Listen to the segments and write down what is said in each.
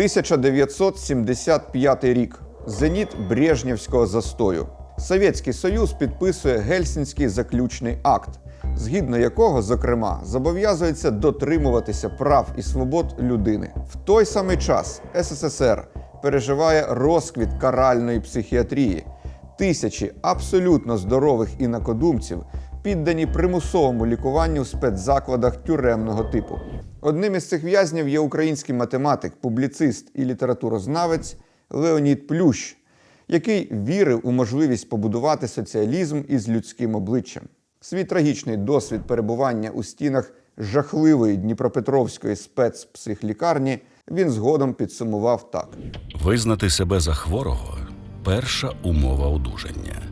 1975 рік. Зеніт Брежнєвського застою. Совєтський Союз підписує Гельсінський заключний акт, згідно якого, зокрема, зобов'язується дотримуватися прав і свобод людини. В той самий час СССР переживає розквіт каральної психіатрії. Тисячі абсолютно здорових інакодумців піддані примусовому лікуванню в спецзакладах тюремного типу. Одним із цих в'язнів є український математик, публіцист і літературознавець Леонід Плющ, який вірив у можливість побудувати соціалізм із людським обличчям. Свій трагічний досвід перебування у стінах жахливої Дніпропетровської спецпсихлікарні він згодом підсумував так. Визнати себе за хворого перша умова одужання.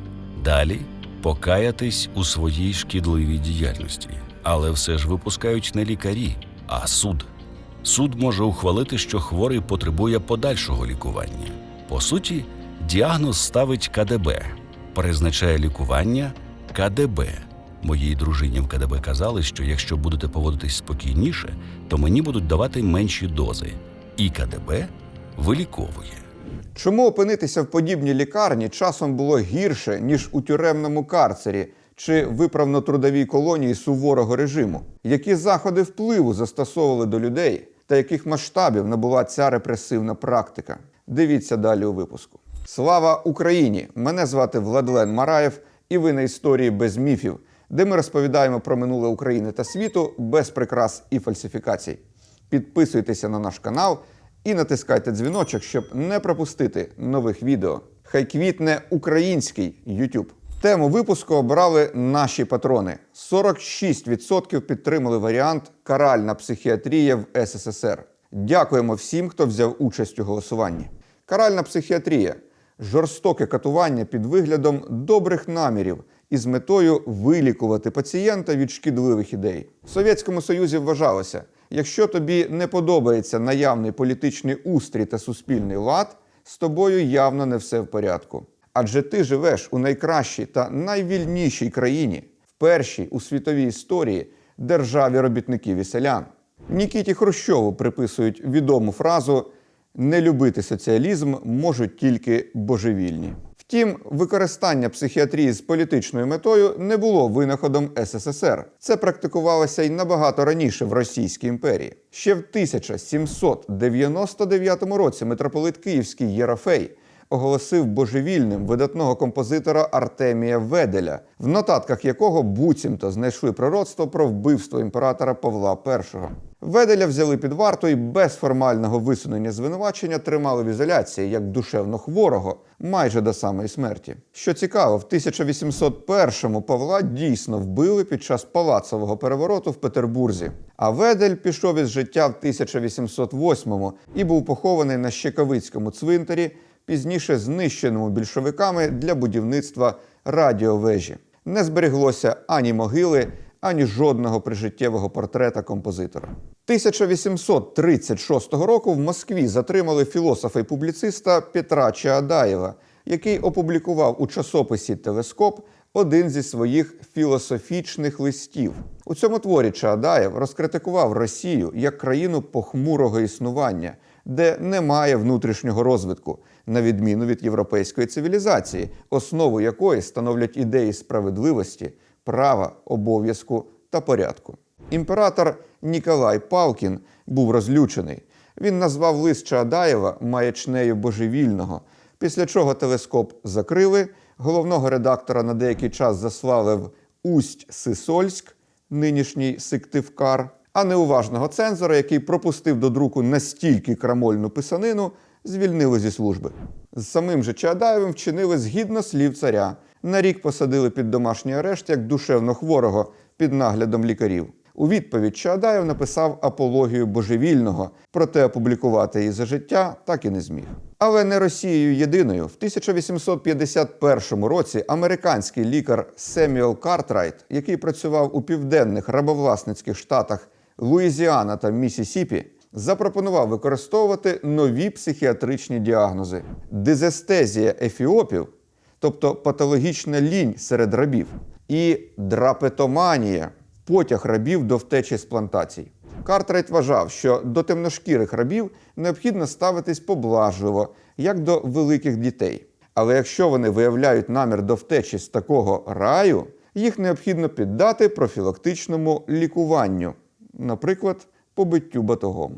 Далі покаятись у своїй шкідливій діяльності. Але все ж випускають не лікарі, а суд. Суд може ухвалити, що хворий потребує подальшого лікування. По суті, діагноз ставить КДБ, призначає лікування КДБ. Моїй дружині в КДБ казали, що якщо будете поводитись спокійніше, то мені будуть давати менші дози. І КДБ виліковує. Чому опинитися в подібній лікарні часом було гірше, ніж у тюремному карцері чи виправно-трудовій колонії суворого режиму? Які заходи впливу застосовували до людей та яких масштабів набула ця репресивна практика? Дивіться далі у випуску. Слава Україні! Мене звати Владлен Мараєв, і ви на історії без міфів, де ми розповідаємо про минуле України та світу без прикрас і фальсифікацій. Підписуйтеся на наш канал і натискайте дзвіночок, щоб не пропустити нових відео. Хай квітне український YouTube. Тему випуску обрали наші патрони. 46% підтримали варіант Каральна психіатрія в СССР. Дякуємо всім, хто взяв участь у голосуванні. Каральна психіатрія жорстоке катування під виглядом добрих намірів із метою вилікувати пацієнта від шкідливих ідей. В Совєтському Союзі вважалося, якщо тобі не подобається наявний політичний устрій та суспільний лад, з тобою явно не все в порядку. Адже ти живеш у найкращій та найвільнішій країні, в першій у світовій історії державі робітників і селян. Нікіті Хрущову приписують відому фразу не любити соціалізм можуть тільки божевільні. Втім, використання психіатрії з політичною метою не було винаходом СССР. Це практикувалося й набагато раніше в Російській імперії. Ще в 1799 році митрополит Київський Єрофей оголосив божевільним видатного композитора Артемія Веделя, в нотатках якого буцімто знайшли пророцтво про вбивство імператора Павла І. Веделя взяли під варту і без формального висунення звинувачення тримали в ізоляції як душевно хворого майже до самої смерті. Що цікаво, в 1801-му Павла дійсно вбили під час палацового перевороту в Петербурзі. А Ведель пішов із життя в 1808-му і був похований на Щекавицькому цвинтарі, пізніше знищеному більшовиками для будівництва радіовежі. Не збереглося ані могили, ані жодного прижиттєвого портрета композитора. 1836 року в Москві затримали філософа і публіциста Петра Чаадаєва, який опублікував у часописі Телескоп один зі своїх філософічних листів. У цьому творі Чаадаєв розкритикував Росію як країну похмурого існування, де немає внутрішнього розвитку, на відміну від європейської цивілізації, основу якої становлять ідеї справедливості, права, обов'язку та порядку. Імператор Ніколай Палкін був розлючений. Він назвав лист Чаадаєва маячнею божевільного, після чого телескоп закрили, головного редактора на деякий час заслали в Усть-Сисольськ, нинішній Сиктивкар, а неуважного цензора, який пропустив до друку настільки крамольну писанину, звільнили зі служби. З самим же Чаадаєвим вчинили згідно слів царя. На рік посадили під домашній арешт як душевно хворого під наглядом лікарів. У відповідь Чаадаєв написав апологію божевільного, проте опублікувати її за життя так і не зміг. Але не Росією єдиною. В 1851 році американський лікар Семюел Картрайт, який працював у південних рабовласницьких штатах Луїзіана та Місісіпі, запропонував використовувати нові психіатричні діагнози: дизестезія ефіопів, тобто патологічна лінь серед рабів, і драпетоманія потяг рабів до втечі з плантацій. Картрайт вважав, що до темношкірих рабів необхідно ставитись поблажливо, як до великих дітей. Але якщо вони виявляють намір до втечі з такого раю, їх необхідно піддати профілактичному лікуванню, наприклад, побиттю батогом.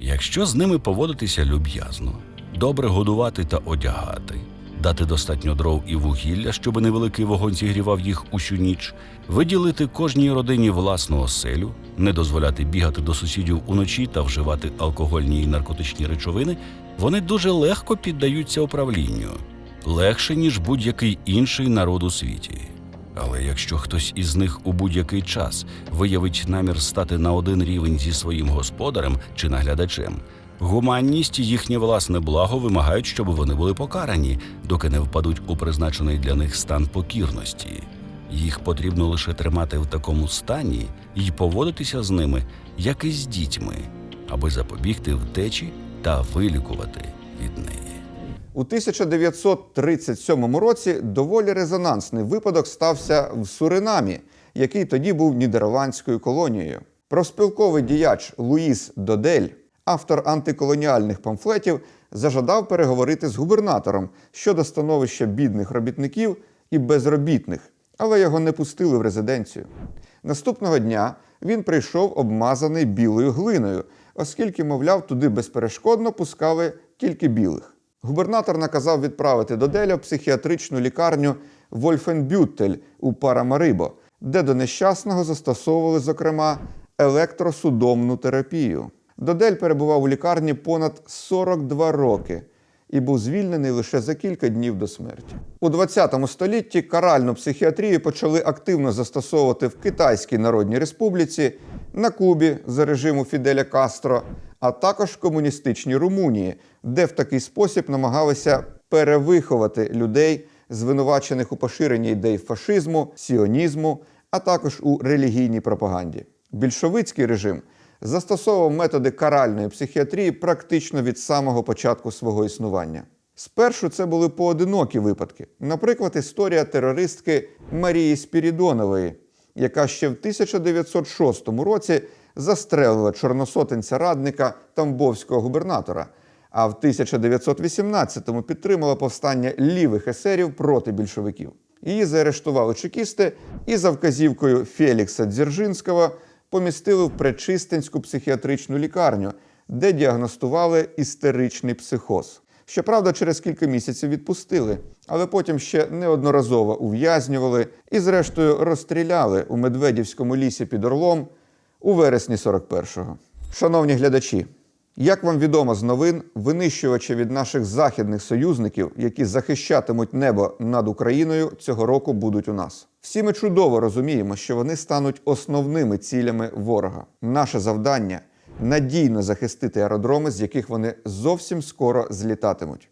Якщо з ними поводитися люб'язно, добре годувати та одягати, дати достатньо дров і вугілля, щоб невеликий вогонь зігрівав їх усю ніч, виділити кожній родині власну оселю, не дозволяти бігати до сусідів уночі та вживати алкогольні і наркотичні речовини, вони дуже легко піддаються управлінню, легше ніж будь-який інший народ у світі. Але якщо хтось із них у будь-який час виявить намір стати на один рівень зі своїм господарем чи наглядачем, гуманність і їхнє власне благо вимагають, щоб вони були покарані, доки не впадуть у призначений для них стан покірності. Їх потрібно лише тримати в такому стані і поводитися з ними, як і з дітьми, аби запобігти втечі та вилікувати від неї. У 1937 році доволі резонансний випадок стався в Суринамі, який тоді був нідерландською колонією. Профспілковий діяч Луїс Додель, автор антиколоніальних памфлетів, зажадав переговорити з губернатором щодо становища бідних робітників і безробітних, але його не пустили в резиденцію. Наступного дня він прийшов обмазаний білою глиною, оскільки, мовляв, туди безперешкодно пускали тільки білих. Губернатор наказав відправити до Деля психіатричну лікарню Вольфенбютель у Парамарибо, де до нещасного застосовували, зокрема, електросудомну терапію. Додель перебував у лікарні понад 42 роки і був звільнений лише за кілька днів до смерті. У 20 столітті каральну психіатрію почали активно застосовувати в Китайській Народній Республіці, на Кубі за режиму Фіделя Кастро, а також в комуністичній Румунії, де в такий спосіб намагалися перевиховати людей, звинувачених у поширенні ідей фашизму, сіонізму, а також у релігійній пропаганді. Більшовицький режим застосовував методи каральної психіатрії практично від самого початку свого існування. Спершу це були поодинокі випадки, наприклад, історія терористки Марії Спірідонової, яка ще в 1906 році застрелила чорносотенця радника Тамбовського губернатора, а в 1918-му підтримала повстання лівих есерів проти більшовиків. Її заарештували чекісти і за вказівкою Фелікса Дзержинського помістили в Пречистинську психіатричну лікарню, де діагностували істеричний психоз. Щоправда, через кілька місяців відпустили, але потім ще неодноразово ув'язнювали і, зрештою, розстріляли у Медведівському лісі під Орлом у вересні 41-го. Шановні глядачі, як вам відомо з новин, винищувачі від наших західних союзників, які захищатимуть небо над Україною, цього року будуть у нас. Всі ми чудово розуміємо, що вони стануть основними цілями ворога. Наше завдання надійно захистити аеродроми, з яких вони зовсім скоро злітатимуть.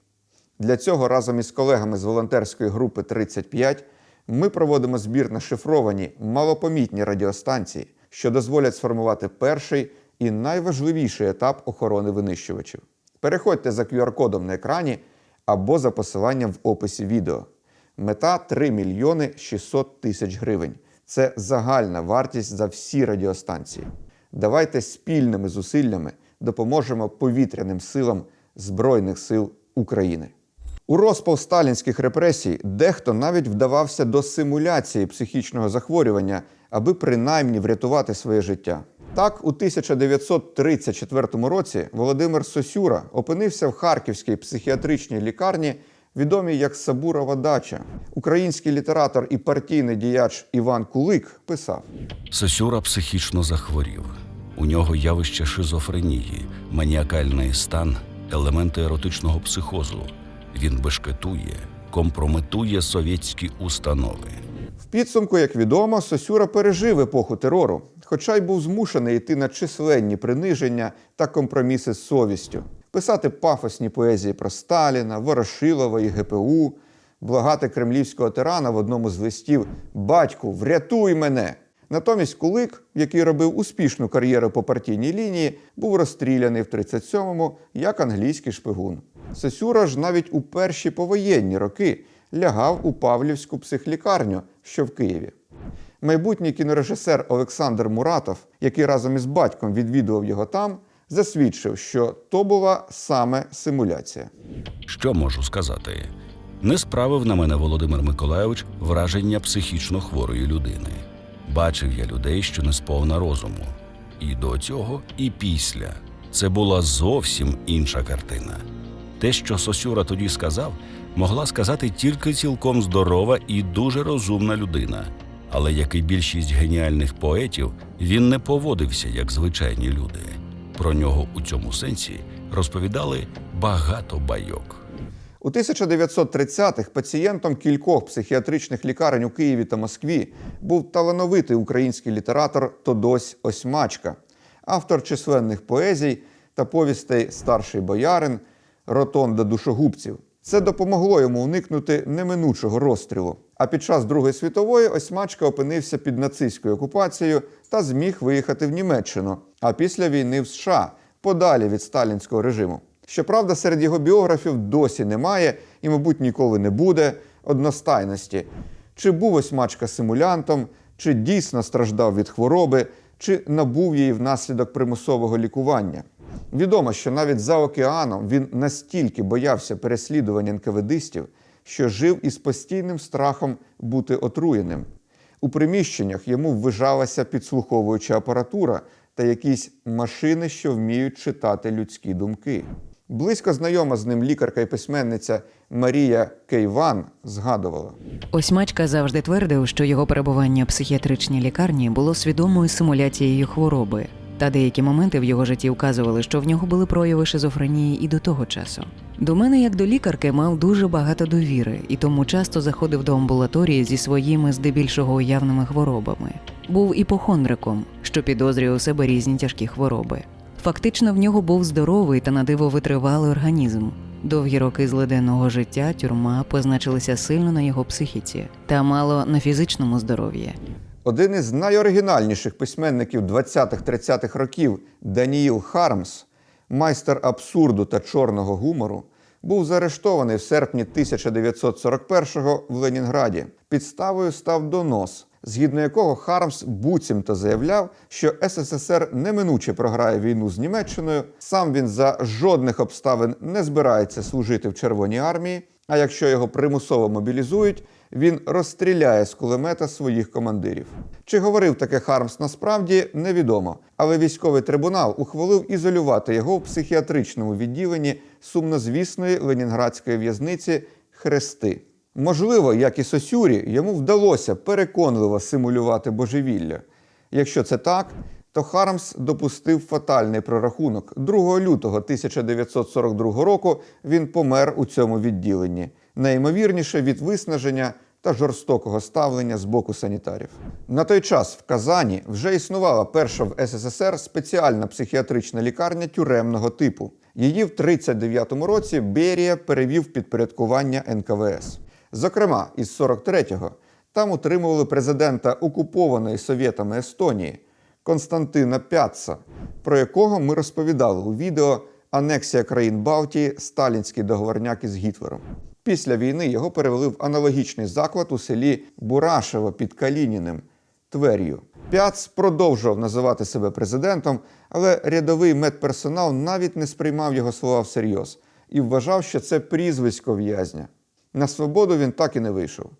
Для цього разом із колегами з волонтерської групи 35 ми проводимо збір на шифровані малопомітні радіостанції, що дозволять сформувати перший і найважливіший етап охорони винищувачів. Переходьте за QR-кодом на екрані або за посиланням в описі відео. Мета 3 мільйони 600 тисяч гривень. Це загальна вартість за всі радіостанції. Давайте спільними зусиллями допоможемо повітряним силам Збройних сил України. У розпал сталінських репресій дехто навіть вдавався до симуляції психічного захворювання, аби принаймні врятувати своє життя. Так, у 1934 році Володимир Сосюра опинився в Харківській психіатричній лікарні, відомій як Сабурова дача. Український літератор і партійний діяч Іван Кулик писав: Сосюра психічно захворів. У нього явище шизофренії, маніакальний стан, елементи еротичного психозу. Він бешкетує, компрометує совєтські установи. В підсумку, як відомо, Сосюра пережив епоху терору, хоча й був змушений йти на численні приниження та компроміси з совістю, писати пафосні поезії про Сталіна, Ворошилова і ГПУ, благати кремлівського тирана в одному з листів Батьку, врятуй мене! Натомість Кулик, який робив успішну кар'єру по партійній лінії, був розстріляний в 37-му як англійський шпигун. Сосюра ж навіть у перші повоєнні роки лягав у Павлівську психлікарню, що в Києві. Майбутній кінорежисер Олександр Муратов, який разом із батьком відвідував його там, засвідчив, що то була саме симуляція. Що можу сказати? Не справив на мене Володимир Миколайович враження психічно хворої людини. Бачив я людей, що не сповна розуму. І до цього, і після. Це була зовсім інша картина. Те, що Сосюра тоді сказав, могла сказати тільки цілком здорова і дуже розумна людина. Але як і більшість геніальних поетів, він не поводився як звичайні люди. Про нього у цьому сенсі розповідали багато байок. У 1930-х пацієнтом кількох психіатричних лікарень у Києві та Москві був талановитий український літератор Тодось Осьмачка, автор численних поезій та повістей Старший боярин, Ротонда душогубців. Це допомогло йому уникнути неминучого розстрілу. А під час Другої світової Осьмачка опинився під нацистською окупацією та зміг виїхати в Німеччину, а після війни в США подалі від сталінського режиму. Щоправда, серед його біографів досі немає і, мабуть, ніколи не буде одностайності. Чи був Осьмачка симулянтом, чи дійсно страждав від хвороби, чи набув її внаслідок примусового лікування. Відомо, що навіть за океаном він настільки боявся переслідувань НКВДистів, що жив із постійним страхом бути отруєним. У приміщеннях йому ввижалася підслуховуюча апаратура та якісь машини, що вміють читати людські думки. Близько знайома з ним лікарка і письменниця Марія Кейван згадувала. Осьмачка завжди твердив, що його перебування в психіатричній лікарні було свідомою симуляцією хвороби. Та деякі моменти в його житті вказували, що в нього були прояви шизофренії і до того часу. До мене, як до лікарки, мав дуже багато довіри, і тому часто заходив до амбулаторії зі своїми здебільшого уявними хворобами. Був іпохондриком, що підозрює у себе різні тяжкі хвороби. Фактично, в нього був здоровий та на диво витривалий організм. Довгі роки злиденного життя тюрма позначилися сильно на його психіці та мало на фізичному здоров'ї. Один із найоригінальніших письменників 20-30-х років Даніїл Хармс, майстер абсурду та чорного гумору, був заарештований в серпні 1941-го в Ленінграді. Підставою став донос, згідно якого Хармс буцімто заявляв, що СССР неминуче програє війну з Німеччиною. Сам він за жодних обставин не збирається служити в Червоній армії. А якщо його примусово мобілізують, він розстріляє з кулемета своїх командирів. Чи говорив таке Хармс насправді, невідомо. Але військовий трибунал ухвалив ізолювати його в психіатричному відділенні сумнозвісної ленінградської в'язниці Хрести. Можливо, як і Сосюрі, йому вдалося переконливо симулювати божевілля. Якщо це так, то Хармс допустив фатальний прорахунок. 2 лютого 1942 року він помер у цьому відділенні, найімовірніше від виснаження та жорстокого ставлення з боку санітарів. На той час в Казані вже існувала перша в СССР спеціальна психіатрична лікарня тюремного типу. Її в 1939 році Берія перевів підпорядкування НКВС. Зокрема, із 43-го там утримували президента окупованої совєтами Естонії Константина Пяца, про якого ми розповідали у відео Анексія країн Балтії, сталінський договорняк із Гітлером. Після війни його перевели в аналогічний заклад у селі Бурашево під Калініним, Твер'ю. Пяц продовжував називати себе президентом, але рядовий медперсонал навіть не сприймав його слова всерйоз і вважав, що це прізвисько в'язня. На свободу він так і не вийшов.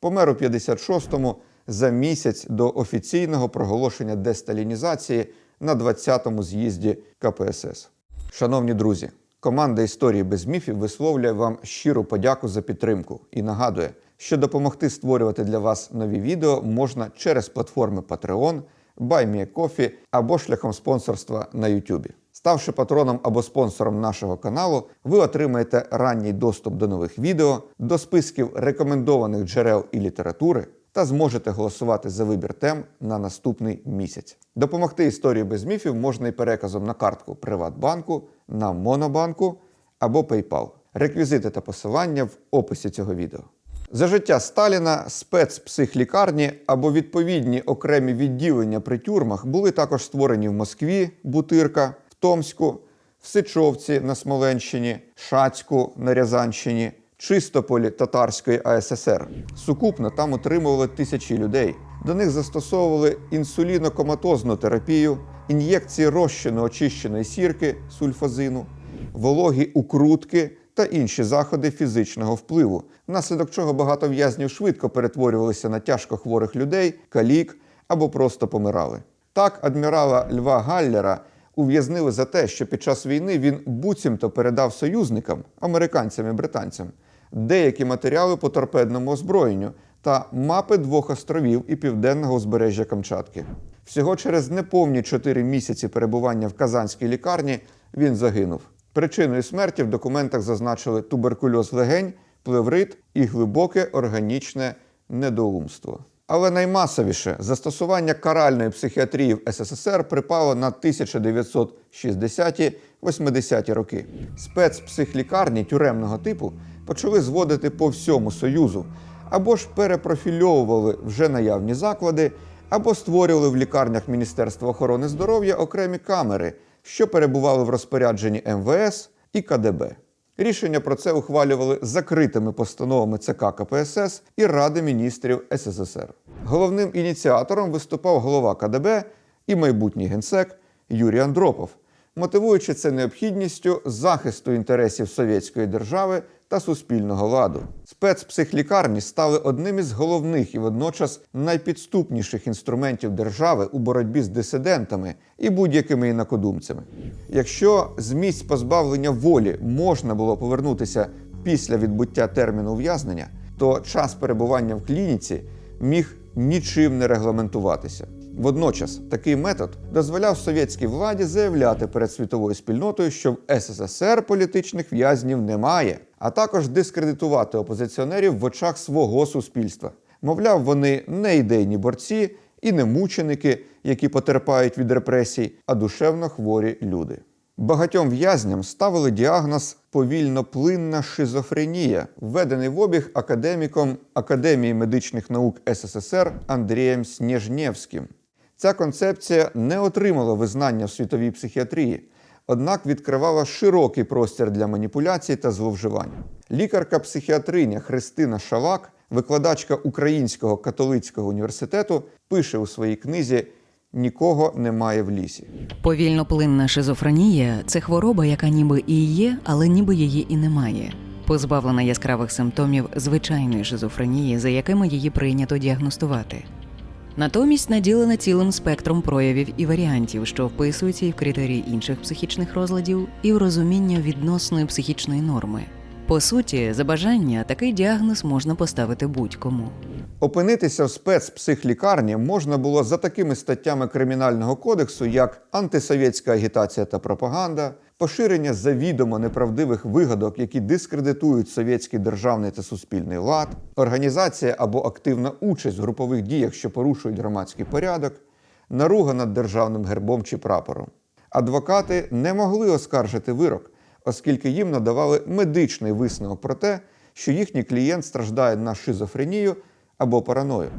Помер у 56-му за місяць до офіційного проголошення десталінізації на 20-му з'їзді КПСС. Шановні друзі, команда історії без міфів висловлює вам щиру подяку за підтримку і нагадує, що допомогти створювати для вас нові відео можна через платформи Patreon, BuyMeACoffee або шляхом спонсорства на YouTube. Ставши патроном або спонсором нашого каналу, ви отримаєте ранній доступ до нових відео, до списків рекомендованих джерел і літератури та зможете голосувати за вибір тем на наступний місяць. Допомогти історії без міфів можна і переказом на картку Приватбанку, на Монобанку або PayPal. Реквізити та посилання в описі цього відео. За життя Сталіна спецпсихлікарні або відповідні окремі відділення при тюрмах були також створені в Москві, Бутирка, в Томську, в Сичовці на Смоленщині, Шацьку на Рязанщині, Чистополі Татарської АССР. Сукупно там утримували тисячі людей, До них застосовували інсулінокоматозну терапію, ін'єкції розчину очищеної сірки сульфазину, вологі укрутки та інші заходи фізичного впливу, внаслідок чого багато в'язнів швидко перетворювалися на тяжко хворих людей, калік або просто помирали. Так, адмірала Льва Галлера ув'язнили за те, що під час війни він буцімто передав союзникам, американцям і британцям, деякі матеріали по торпедному озброєнню та мапи двох островів і південного узбережжя Камчатки. Всього через неповні чотири місяці перебування в казанській лікарні він загинув. Причиною смерті в документах зазначили туберкульоз легень, плеврит і глибоке органічне недоумство. Але наймасовіше застосування каральної психіатрії в СССР припало на 1960-80-ті роки. Спецпсихлікарні тюремного типу почали зводити по всьому Союзу, або ж перепрофільовували вже наявні заклади, або створювали в лікарнях Міністерства охорони здоров'я окремі камери, що перебували в розпорядженні МВС і КДБ. Рішення про це ухвалювали закритими постановами ЦК КПСС і Ради міністрів СССР. Головним ініціатором виступав голова КДБ і майбутній генсек Юрій Андропов, мотивуючи це необхідністю захисту інтересів совєтської держави та суспільного ладу. Спецпсихлікарні стали одним із головних і водночас найпідступніших інструментів держави у боротьбі з дисидентами і будь-якими інакодумцями. Якщо з місць позбавлення волі можна було повернутися після відбуття терміну ув'язнення, то час перебування в клініці міг нічим не регламентуватися. Водночас такий метод дозволяв совєтській владі заявляти перед світовою спільнотою, що в СССР політичних в'язнів немає, а також дискредитувати опозиціонерів в очах свого суспільства. Мовляв, вони не ідейні борці і не мученики, які потерпають від репресій, а душевно хворі люди. Багатьом в'язням ставили діагноз повільноплинна шизофренія, введений в обіг академіком Академії медичних наук СССР Андрієм Снєжнєвським. Ця концепція не отримала визнання в світовій психіатрії, однак відкривала широкий простір для маніпуляцій та зловживань. Лікарка-психіатриня Христина Шалак, викладачка Українського католицького університету, пише у своїй книзі Нікого немає в лісі. Повільноплинна шизофренія це хвороба, яка ніби і є, але ніби її і немає. Позбавлена яскравих симптомів звичайної шизофренії, за якими її прийнято діагностувати. Натомість наділена цілим спектром проявів і варіантів, що вписуються і в критерії інших психічних розладів, і в розуміння відносної психічної норми. По суті, за бажання такий діагноз можна поставити будь-кому. Опинитися в спецпсихлікарні можна було за такими статтями Кримінального кодексу, як антисовєтська агітація та пропаганда, поширення завідомо неправдивих вигадок, які дискредитують совєтський державний та суспільний лад, організація або активна участь в групових діях, що порушують громадський порядок, наруга над державним гербом чи прапором. Адвокати не могли оскаржити вирок, оскільки їм надавали медичний висновок про те, що їхній клієнт страждає на шизофренію або параною.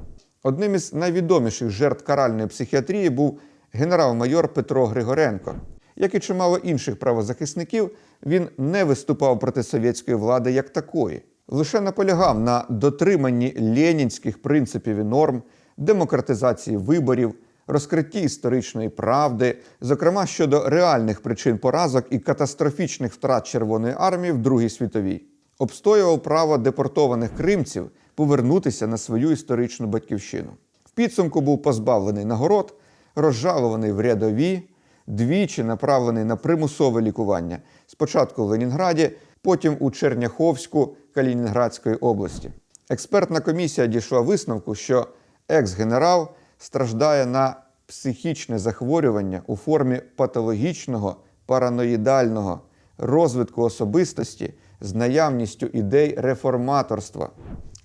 Одним із найвідоміших жертв каральної психіатрії був генерал-майор Петро Григоренко. Як і чимало інших правозахисників, він не виступав проти совєтської влади як такої, лише наполягав на дотриманні ленінських принципів і норм, демократизації виборів, розкритті історичної правди, зокрема щодо реальних причин поразок і катастрофічних втрат Червоної армії в Другій світовій, обстоював право депортованих кримців повернутися на свою історичну батьківщину. В підсумку був позбавлений нагород, розжалований в рядові, двічі направлений на примусове лікування. Спочатку в Ленінграді, потім у Черняховську Калінінградської області. Експертна комісія дійшла висновку, що екс-генерал страждає на психічне захворювання у формі патологічного параноїдального розвитку особистості з наявністю ідей реформаторства.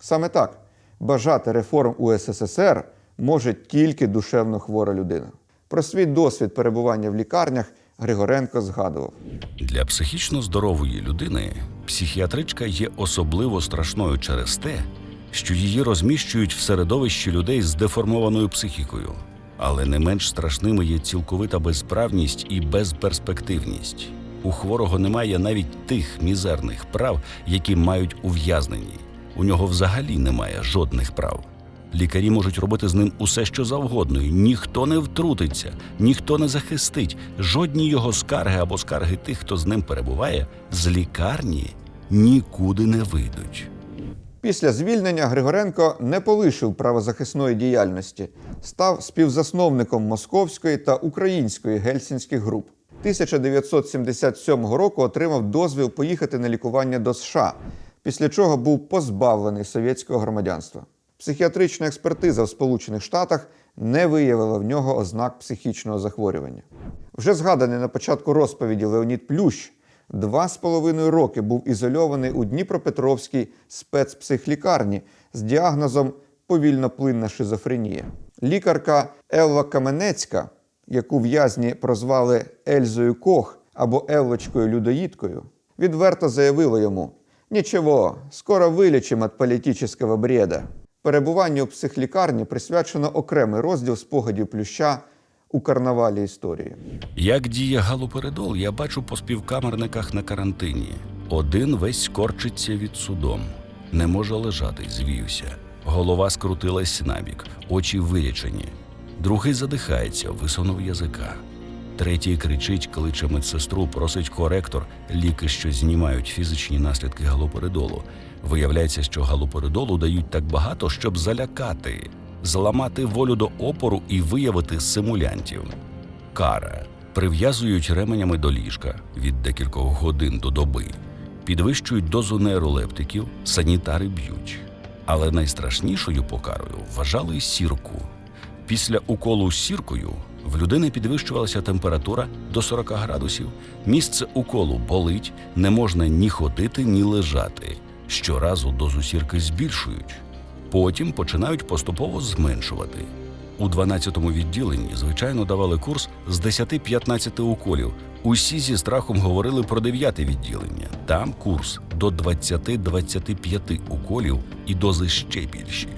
Саме так бажати реформ у СССР може тільки душевно хвора людина. Про свій досвід перебування в лікарнях Григоренко згадував. Для психічно здорової людини психіатричка є особливо страшною через те, що її розміщують в середовищі людей з деформованою психікою. Але не менш страшними є цілковита безправність і безперспективність. У хворого немає навіть тих мізерних прав, які мають ув'язнені. У нього взагалі немає жодних прав. Лікарі можуть робити з ним усе, що завгодно, і ніхто не втрутиться, ніхто не захистить. Жодні його скарги або скарги тих, хто з ним перебуває, з лікарні нікуди не вийдуть. Після звільнення Григоренко не полишив правозахисної діяльності, став співзасновником московської та української гельсінських груп. 1977 року отримав дозвіл поїхати на лікування до США, після чого був позбавлений совєтського громадянства. Психіатрична експертиза в Сполучених Штатах не виявила в нього ознак психічного захворювання. Вже згаданий на початку розповіді Леонід Плющ два з половиною роки був ізольований у Дніпропетровській спецпсихлікарні з діагнозом повільноплинна шизофренія. Лікарка Елла Каменецька, яку в'язні прозвали Ельзою Кох або Еллочкою Людоїдкою, відверто заявила йому: Нічого, скоро вилічимо від політичного бреда. Перебуванню у психлікарні присвячено окремий розділ спогадів Плюща у карнавалі історії. Як діє галоперидол, я бачу по співкамерниках на карантині. Один весь корчиться від судом, не може лежати, звівся. Голова скрутилась набік, очі вирячені. Другий задихається, висунув язика. Третій кричить, кличе медсестру, просить коректор, ліки, що знімають фізичні наслідки галоперидолу. Виявляється, що галоперидолу дають так багато, щоб залякати, зламати волю до опору і виявити симулянтів. Кара прив'язують ременями до ліжка від декількох годин до доби, підвищують дозу нейролептиків, санітари б'ють. Але найстрашнішою покарою вважали сірку. Після уколу сіркою в людини підвищувалася температура до 40 градусів. Місце уколу болить, не можна ні ходити, ні лежати. Щоразу дозу сірки збільшують, потім починають поступово зменшувати. У 12-му відділенні, звичайно, давали курс з 10-15 уколів. Усі зі страхом говорили про 9-те відділення. Там курс до 20-25 уколів і дози ще більші.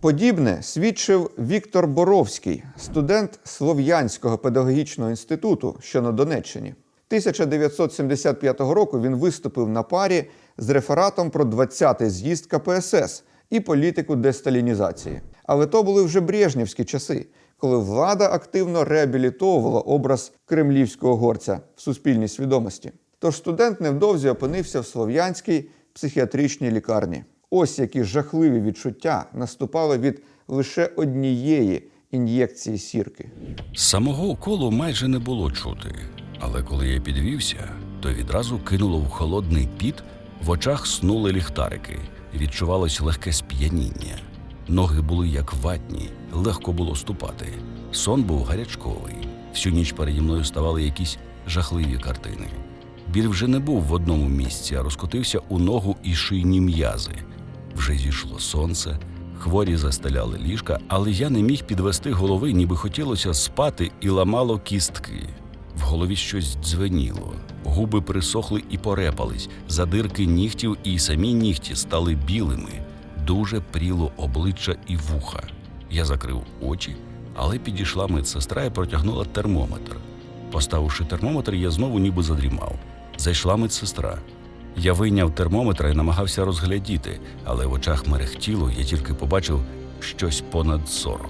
Подібне свідчив Віктор Боровський, студент Слов'янського педагогічного інституту, що на Донеччині. 1975 року він виступив на парі з рефератом про 20-й з'їзд КПСС і політику десталінізації. Але то були вже брежнівські часи, коли влада активно реабілітовувала образ кремлівського горця в суспільній свідомості. Тож студент невдовзі опинився в слов'янській психіатричній лікарні. Ось які жахливі відчуття наступали від лише однієї ін'єкції сірки. Самого уколу майже не було чути, але коли я підвівся, то відразу кинуло в холодний піт, в очах снули ліхтарики, відчувалось легке сп'яніння. Ноги були як ватні, легко було ступати. Сон був гарячковий. Всю ніч переді мною ставали якісь жахливі картини. Біль вже не був в одному місці, а розкотився у ногу і шийні м'язи. Вже зійшло сонце, хворі застеляли ліжка, але я не міг підвести голови, ніби хотілося спати і ламало кістки. В голові щось дзвеніло, губи присохли і порепались, задирки нігтів і самі нігті стали білими, дуже пріло обличчя і вуха. Я закрив очі, але підійшла медсестра і протягнула термометр. Поставивши термометр, я знову ніби задрімав. Зайшла медсестра. Я вийняв термометр і намагався розглядіти, але в очах мерехтіло, я тільки побачив щось понад 40.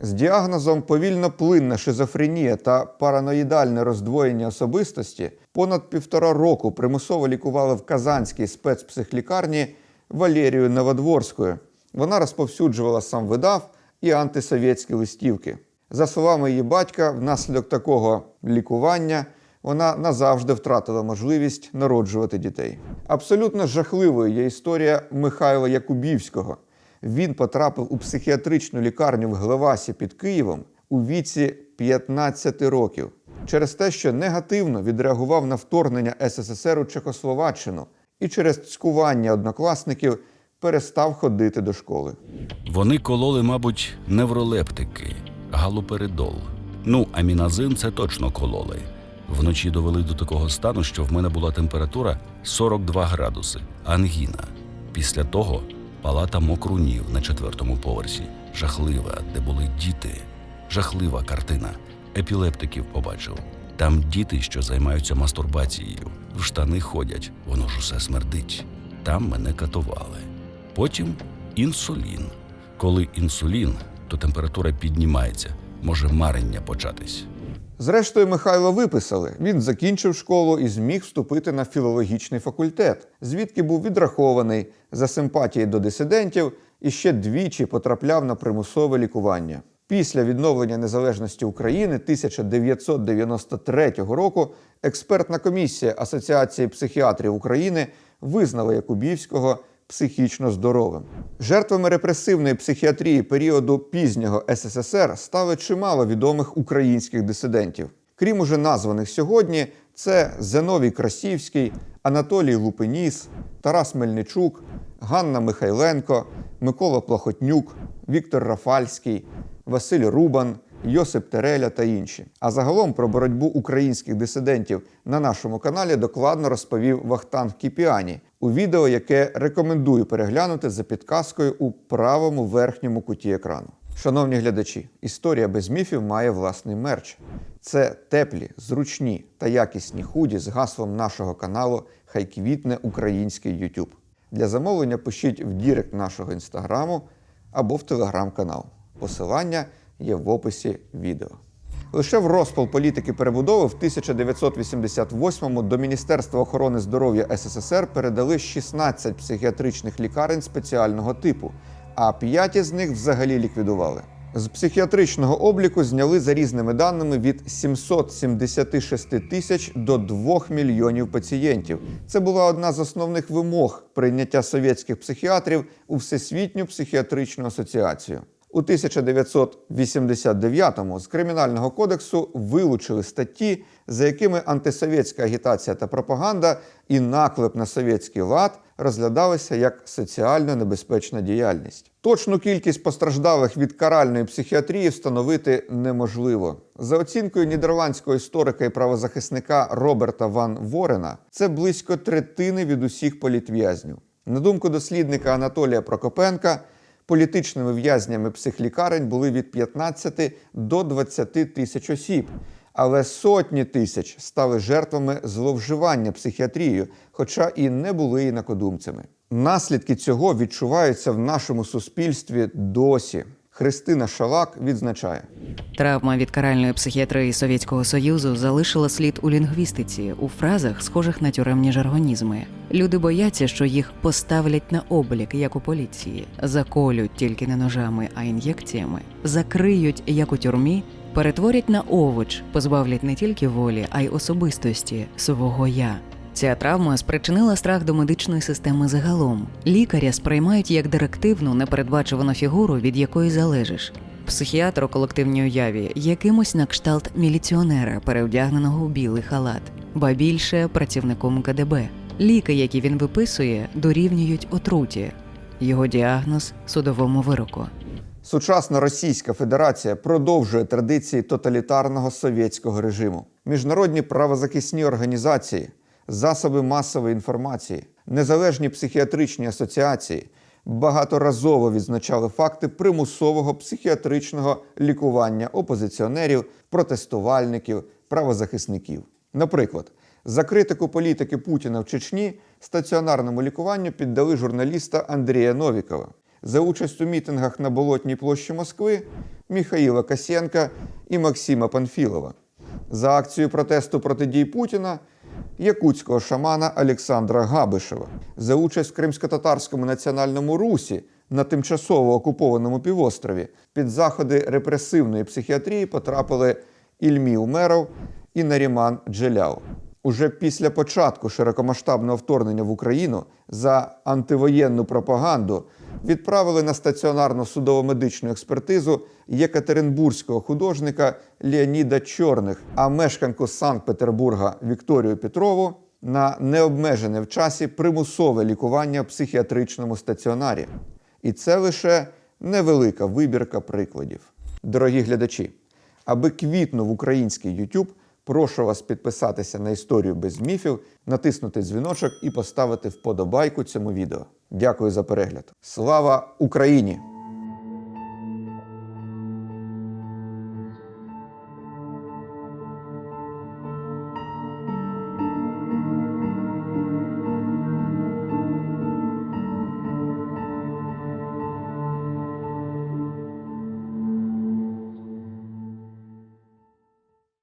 З діагнозом повільноплинна шизофренія та параноїдальне роздвоєння особистості понад півтора року примусово лікували в Казанській спецпсихлікарні Валерію Новодворською. Вона розповсюджувала сам видав і антисовєтські листівки. За словами її батька, внаслідок такого лікування вона назавжди втратила можливість народжувати дітей. Абсолютно жахливою є історія Михайла Якубівського. Він потрапив у психіатричну лікарню в Глевасі під Києвом у віці 15 років через те, що негативно відреагував на вторгнення СССР у Чехословаччину і через цькування однокласників перестав ходити до школи. Вони кололи, мабуть, невролептики, галоперидол. Ну, аміназин це точно кололи. Вночі довели до такого стану, що в мене була температура 42 градуси, ангіна. Після того палата мокрунів на четвертому поверсі, жахлива, де були діти. Жахлива картина. Епілептиків побачив. Там діти, що займаються мастурбацією, в штани ходять, воно ж усе смердить. Там мене катували. Потім інсулін. Коли інсулін, то температура піднімається, може марення початись. Зрештою, Михайло виписали. Він закінчив школу і зміг вступити на філологічний факультет, звідки був відрахований за симпатії до дисидентів і ще двічі потрапляв на примусове лікування. Після відновлення незалежності України 1993 року експертна комісія Асоціації психіатрів України визнала Якубівського психічно здоровим. Жертвами репресивної психіатрії періоду пізнього СССР стали чимало відомих українських дисидентів. Крім уже названих сьогодні, це Зеновій Красівський, Анатолій Лупеніс, Тарас Мельничук, Ганна Михайленко, Микола Плахотнюк, Віктор Рафальський, Василь Рубан, Йосип Тереля та інші. А загалом про боротьбу українських дисидентів на нашому каналі докладно розповів Вахтанг Кіпіані у відео, яке рекомендую переглянути за підказкою у правому верхньому куті екрану. Шановні глядачі, історія без міфів має власний мерч. Це теплі, зручні та якісні худі з гаслом нашого каналу Хай квітне український YouTube. Для замовлення пишіть в дірект нашого інстаграму або в телеграм-канал. Посилання є в описі відео. Лише в розпал політики перебудови в 1988-му до Міністерства охорони здоров'я СССР передали 16 психіатричних лікарень спеціального типу, а 5 із них взагалі ліквідували. З психіатричного обліку зняли за різними даними від 776 тисяч до 2 мільйонів пацієнтів. Це була одна з основних вимог прийняття совєтських психіатрів у Всесвітню психіатричну асоціацію. У 1989-му з кримінального кодексу вилучили статті, за якими антисовєтська агітація та пропаганда і наклеп на совєтський лад розглядалися як соціально небезпечна діяльність. Точну кількість постраждалих від каральної психіатрії встановити неможливо. За оцінкою нідерландського історика і правозахисника Роберта Ван Ворена, це близько третини від усіх політв'язнів. На думку дослідника Анатолія Прокопенка, політичними в'язнями психлікарень були від 15 до 20 тисяч осіб. Але сотні тисяч стали жертвами зловживання психіатрією, хоча і не були інакодумцями. Наслідки цього відчуваються в нашому суспільстві досі. Христина Шалак відзначає. Травма від каральної психіатрії Совєтського Союзу залишила слід у лінгвістиці у фразах, схожих на тюремні жаргонізми. Люди бояться, що їх поставлять на облік, як у поліції, заколють тільки не ножами, а ін'єкціями, закриють, як у тюрмі, перетворять на овоч, позбавлять не тільки волі, а й особистості свого я. Ця травма спричинила страх до медичної системи загалом. Лікаря сприймають як директивну, непередбачувану фігуру, від якої залежиш. Психіатр у колективній уяві якимось на кшталт міліціонера, перевдягненого у білий халат, ба більше працівником КДБ. Ліки, які він виписує, дорівнюють отруті. Його діагноз судовому вироку. Сучасна Російська Федерація продовжує традиції тоталітарного совєтського режиму. Міжнародні правозахисні організації, засоби масової інформації, незалежні психіатричні асоціації багаторазово відзначали факти примусового психіатричного лікування опозиціонерів, протестувальників, правозахисників. Наприклад, за критику політики Путіна в Чечні стаціонарному лікуванню піддали журналіста Андрія Новікова. За участь у мітингах на Болотній площі Москви Міхаїла Касєнка і Максима Панфілова. За акцію протесту проти дій Путіна якутського шамана Олександра Габишева. За участь в кримсько-татарському національному русі на тимчасово окупованому півострові під заходи репресивної психіатрії потрапили Ільмі Умеров і Наріман Джеляу. Уже після початку широкомасштабного вторгнення в Україну за антивоєнну пропаганду відправили на стаціонарну судово-медичну експертизу єкатеринбурзького художника Леоніда Чорних, а мешканку Санкт-Петербурга Вікторію Петрову на необмежене в часі примусове лікування в психіатричному стаціонарі. І це лише невелика вибірка прикладів. Дорогі глядачі, аби квітнув український YouTube, прошу вас підписатися на історію без міфів, натиснути дзвіночок і поставити вподобайку цьому відео. Дякую за перегляд. Слава Україні!